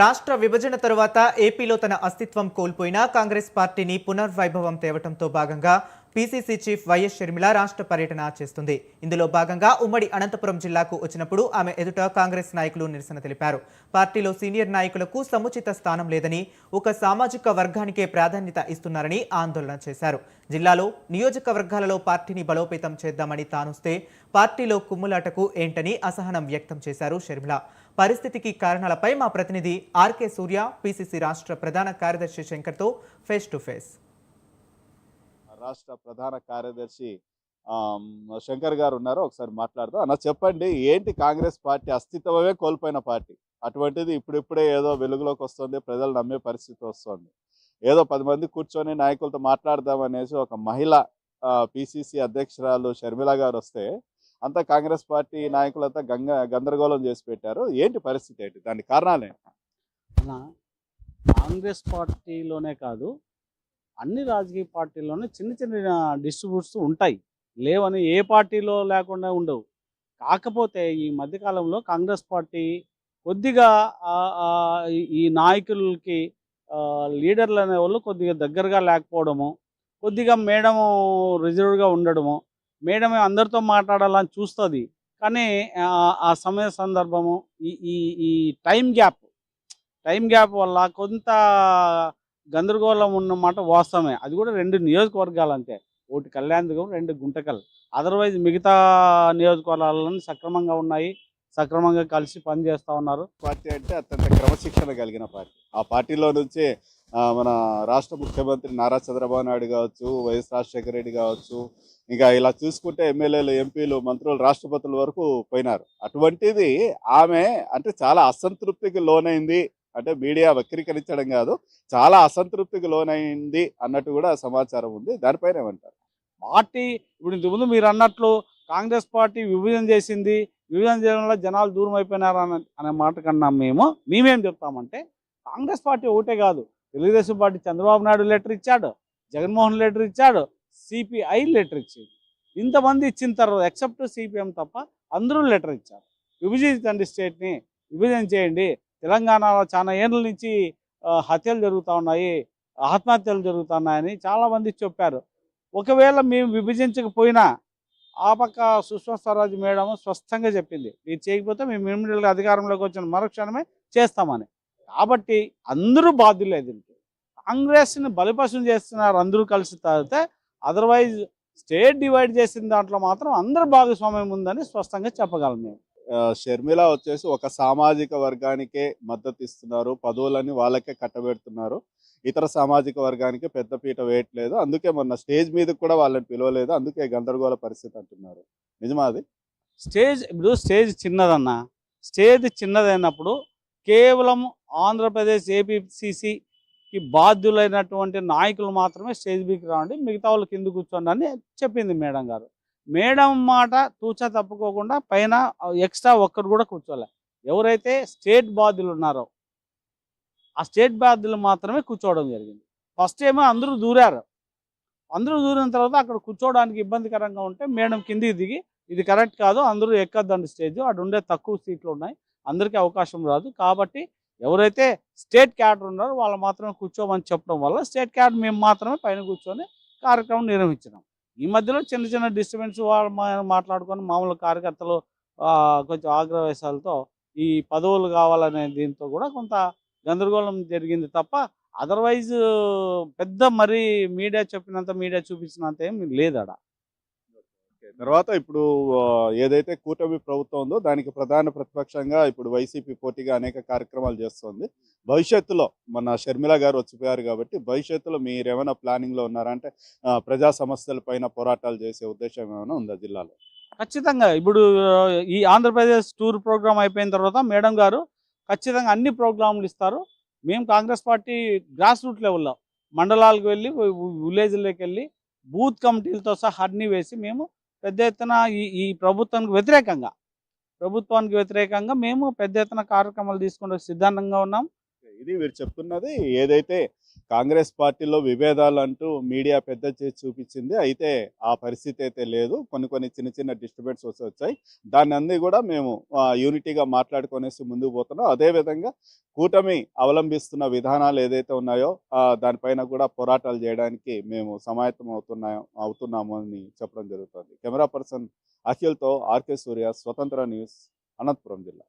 రాష్ట్ర విభజన తరువాత ఏపీలో తన అస్తిత్వం కోల్పోయిన కాంగ్రెస్ పార్టీని పునర్వైభవం తేవటంతో భాగంగా పీసీసీ చీఫ్ వైఎస్ షర్మిల రాష్ట్ర పర్యటన చేస్తుంది. ఇందులో భాగంగా ఉమ్మడి అనంతపురం జిల్లాకు వచ్చినప్పుడు ఆమె ఎదుట కాంగ్రెస్ నాయకులు నిరసన తెలిపారు. పార్టీలో సీనియర్ నాయకులకు సముచిత స్థానం లేదని ఒక సామాజిక వర్గానికే ప్రాధాన్యత ఇస్తున్నారని ఆందోళన చేశారు. జిల్లాలో నియోజకవర్గాలలో పార్టీని బలోపేతం చేద్దామని తానుస్తే పార్టీలో కుమ్ములాటకు ఏంటని అసహనం వ్యక్తం చేశారు షర్మిల. పరిస్థితికి కారణాలపై మా ప్రతినిధి ఆర్కే సూర్య పీసీసీ రాష్ట్ర ప్రధాన కార్యదర్శి శంకర్తో ఫేస్ టు ఫేస్. రాష్ట్ర ప్రధాన కార్యదర్శి శంకర్ గారు ఉన్నారు ఒకసారి మాట్లాడదాం. అన్న చెప్పండి ఏంటి కాంగ్రెస్ పార్టీ అస్తిత్వమే కోల్పోయిన పార్టీ? అటువంటిది ఇప్పుడిప్పుడే ఏదో వెలుగులోకి వస్తుంది ప్రజలు నమ్మే పరిస్థితి వస్తుంది. ఏదో పది మంది కూర్చొని నాయకులతో మాట్లాడదాం అనేసి ఒక మహిళ పిసిసి అధ్యక్షురాలు షర్మిల గారు వస్తే అంతా కాంగ్రెస్ పార్టీ నాయకులంతా గంగ గందరగోళం చేసి పెట్టారు. ఏంటి పరిస్థితి ఏంటి? దానికి కారణాలు ఏంటి? కాంగ్రెస్ పార్టీలోనే కాదు అన్ని రాజకీయ పార్టీల్లోనే చిన్న చిన్న డిస్ట్రిబ్యూట్స్ ఉంటాయి. లేవని ఏ పార్టీలో లేకుండా ఉండవు. కాకపోతే ఈ మధ్యకాలంలో కాంగ్రెస్ పార్టీ కొద్దిగా ఈ- నాయకులకి లీడర్లు అనే వాళ్ళు కొద్దిగా దగ్గరగా లేకపోవడము కొద్దిగా మేడము రిజర్వ్గా ఉండడము మేడం అందరితో మాట్లాడాలని చూస్తుంది. కానీ ఆ, సమయ సందర్భము ఈ ఈ ఈ టైం గ్యాప్ టైం గ్యాప్ వల్ల కొంత గందరగోళం ఉన్నమాట వాస్తవమే. అది కూడా రెండు నియోజకవర్గాలు అంతే ఒకటి కళ్యాణదుర్గం రెండు గుంటకల్. అదర్వైజ్ మిగతా నియోజకవర్గాలను సక్రమంగా ఉన్నాయి. సక్రమంగా కలిసి పనిచేస్తూ ఉన్నారు. పార్టీ అంటే అత్యంత క్రమశిక్షణ కలిగిన పార్టీ. ఆ పార్టీలో నుంచి మన రాష్ట్ర ముఖ్యమంత్రి నారా చంద్రబాబు నాయుడు కావచ్చు వైఎస్ రాజశేఖర రెడ్డి కావచ్చు ఇంకా ఇలా చూసుకుంటే ఎమ్మెల్యేలు ఎంపీలు మంత్రులు రాష్ట్రపతుల వరకు పోయినారు. అటువంటిది ఆమె అంటే చాలా అసంతృప్తికి లోనైంది. అంటే మీడియా వక్రీకరించడం కాదు చాలా అసంతృప్తికి లోనైంది అన్నట్టు కూడా సమాచారం ఉంది. దానిపైన ఏమంటారు? పార్టీ ఇప్పుడు ఇంతకుముందు మీరు అన్నట్లు కాంగ్రెస్ పార్టీ విభజన చేసింది విభజన చేయడం వల్ల జనాలు దూరం అయిపోయినారు అనే అనే మాట కన్నా మేము మేమేం చెప్తామంటే కాంగ్రెస్ పార్టీ ఒకటే కాదు. తెలుగుదేశం పార్టీ చంద్రబాబు నాయుడు లెటర్ ఇచ్చాడు జగన్మోహన్ లెటర్ ఇచ్చాడు సిపిఐ లెటర్ ఇచ్చింది. ఇంతమంది ఇచ్చిన తర్వాత ఎక్సెప్ట్ సిపిఎం తప్ప అందరూ లెటర్ ఇచ్చారు. విభజించండి స్టేట్ని విభజన చేయండి. తెలంగాణలో చాలా ఏళ్ళ నుంచి హత్యలు జరుగుతూ ఉన్నాయి ఆత్మహత్యలు జరుగుతున్నాయని చాలామంది చెప్పారు. ఒకవేళ మేము విభజించకపోయినా ఆ పక్క సుష్మా స్వరాజ్ మేడం స్పష్టంగా చెప్పింది మీరు చేయకపోతే మేము ఇమ్మీడియట్గా అధికారంలోకి వచ్చిన మరుక్షణమే చేస్తామని. కాబట్టి అందరూ బాధ్యులే దీనికి. కాంగ్రెస్ని బలిపశం చేస్తున్నారు అందరూ కలిసి తాగితే అదర్వైజ్ స్టేట్ డివైడ్ చేసిన దాంట్లో మాత్రం అందరూ భాగస్వామ్యం ఉందని స్పష్టంగా చెప్పగలం మేము. షర్మిల వచ్చేసి ఒక సామాజిక వర్గానికే మద్దతు ఇస్తున్నారు. పదవులని వాళ్ళకే కట్టబెడుతున్నారు. ఇతర సామాజిక వర్గానికి పెద్దపీట వేయట్లేదు. అందుకే మొన్న స్టేజ్ మీద కూడా వాళ్ళని పిలవలేదు. అందుకే గందరగోళ పరిస్థితి అంటున్నారు. నిజమా అది? స్టేజ్ ఇప్పుడు స్టేజ్ చిన్నదన్న స్టేజ్ చిన్నదైనప్పుడు కేవలం ఆంధ్రప్రదేశ్ ఏపీసీసీకి బాధ్యులైనటువంటి నాయకులు మాత్రమే స్టేజ్ బీకి రావండి. మిగతా వాళ్ళు కింద కూర్చోండి అని చెప్పింది మేడం గారు. మేడం మాట తూచా తప్పుకోకుండా పైన ఎక్స్ట్రా ఒక్కరు కూడా కూర్చోలే. ఎవరైతే స్టేట్ బాధ్యులు ఉన్నారో ఆ స్టేట్ బాధ్యులు మాత్రమే కూర్చోవడం జరిగింది. ఫస్ట్ ఏమో అందరూ దూరారు. అందరూ దూరిన తర్వాత అక్కడ కూర్చోవడానికి ఇబ్బందికరంగా ఉంటే మేడం కిందికి దిగి ఇది కరెక్ట్ కాదు అందరూ ఎక్కద్దండి స్టేజ్ అటు ఉండే తక్కువ సీట్లు ఉన్నాయి అందరికీ అవకాశం రాదు. కాబట్టి ఎవరైతే స్టేట్ క్యాడర్ ఉన్నారో వాళ్ళు మాత్రమే కూర్చోమని చెప్పడం వల్ల స్టేట్ క్యాడర్ మేము మాత్రమే పైన కూర్చొని కార్యక్రమం నిర్వహించినాం. ఈ మధ్యలో చిన్న చిన్న డిస్టర్బెన్స్ వాళ్ళు మాట్లాడుకొని మామూలు కార్యకర్తలు కొంచెం ఆగ్రవేశాలతో ఈ పదవులు కావాలనే దీంతో కూడా కొంత గందరగోళం జరిగింది తప్ప అదర్వైజ్ పెద్ద మరి మీడియా చెప్పినంత మీడియా చూపించినంత ఏమి లేదడా తర్వాత ఇప్పుడు ఏదైతే కూటమి ప్రభుత్వం ఉందో దానికి ప్రధాన ప్రతిపక్షంగా ఇప్పుడు వైసీపీ పోటీగా అనేక కార్యక్రమాలు చేస్తోంది. భవిష్యత్తులో మన షర్మిల గారు వచ్చిపోయారు కాబట్టి భవిష్యత్తులో మీరు ఏమైనా ఉన్నారంటే ప్రజా సమస్యల పైన పోరాటాలు చేసే ఉద్దేశం ఏమైనా ఉందా జిల్లాలో? ఖచ్చితంగా. ఇప్పుడు ఈ ఆంధ్రప్రదేశ్ టూర్ ప్రోగ్రామ్ అయిపోయిన తర్వాత మేడం గారు ఖచ్చితంగా అన్ని ప్రోగ్రాములు ఇస్తారు. మేము కాంగ్రెస్ పార్టీ గ్రాస్ రూట్ లెవెల్లో మండలాలకు వెళ్ళి విలేజ్లోకి వెళ్ళి బూత్ కమిటీలతో సహా అన్నీ వేసి మేము పెద్ద ఎత్తున ఈ ఈ ప్రభుత్వానికి వ్యతిరేకంగా ప్రభుత్వానికి వ్యతిరేకంగా మేము పెద్ద ఎత్తున కార్యక్రమాలు తీసుకుంటే సిద్ధాంతంగా ఉన్నాం. ఇది మీరు చెప్తున్నది ఏదైతే కాంగ్రెస్ పార్టీలో విభేదాలు అంటూ మీడియా పెద్ద చేసి చూపించింది. అయితే ఆ పరిస్థితి అయితే లేదు. కొన్ని కొన్ని చిన్న చిన్న డిస్టర్బెన్స్ వచ్చి వచ్చాయి. దాన్ని అన్ని కూడా మేము యూనిటీగా మాట్లాడుకొనేసి ముందుకు పోతున్నాం. అదేవిధంగా కూటమి అవలంబిస్తున్న విధానాలు ఏదైతే ఉన్నాయో దానిపైన కూడా పోరాటాలు చేయడానికి మేము సమాయత్తం అవుతున్నాం అవుతున్నాము అని చెప్పడం జరుగుతుంది. కెమెరా పర్సన్ అఖిల్తో ఆర్కే సూర్య స్వతంత్ర న్యూస్ అనంతపురం జిల్లా.